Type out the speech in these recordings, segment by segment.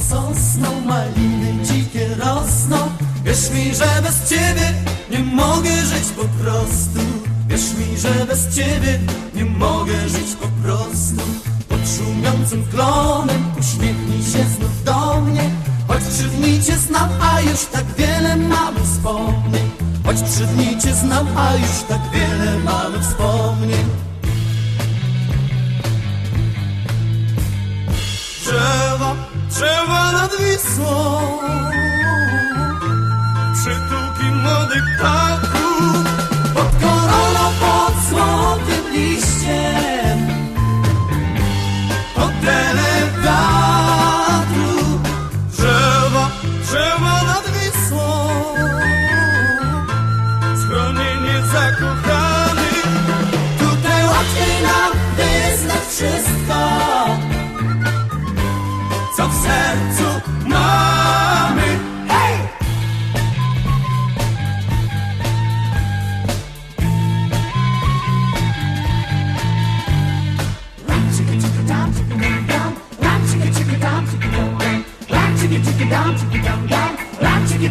sosną maliny dzikie rosną. Wierz mi, że bez ciebie nie mogę żyć po prostu. Wierz mi, że bez ciebie nie mogę żyć po prostu. Pod szumiącym klonem uśmiechnij się znów do mnie. Choć trzy dni znam, a już tak wiele mamy wspomnień. Choć trzy dni znam, a już tak wiele mamy wspomnień Trzeba de Wisłą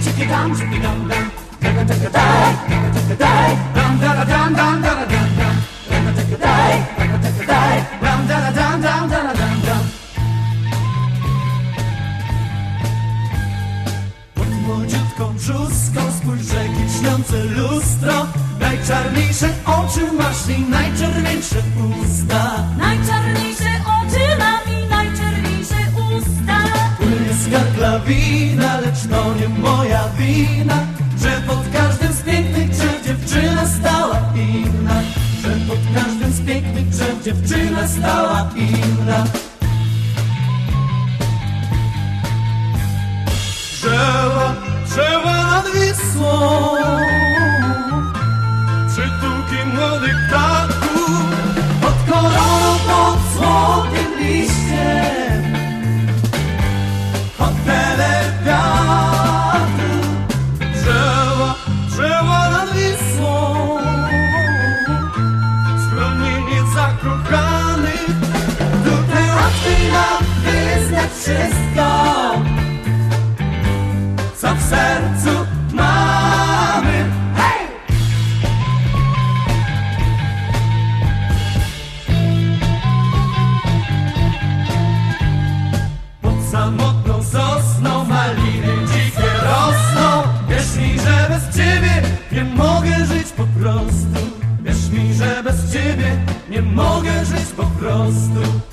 chicka dum chicka dum dum. Pod młodziutką brzuską spójrz rzeki śniące lustro. Najczarniejsze oczy masz i najczerwieńsze usta. Najczarniejsze oczy mam i najczerniejsze usta Płynie skarb lawina, lecz to nie moja wina Że pod każdym z pięknych drzew dziewczyna stała inna. Że pod każdym z pięknych drzew dziewczyna stała inna. Drzewa, po prostu. Wierz mi, że bez ciebie nie mogę żyć po prostu.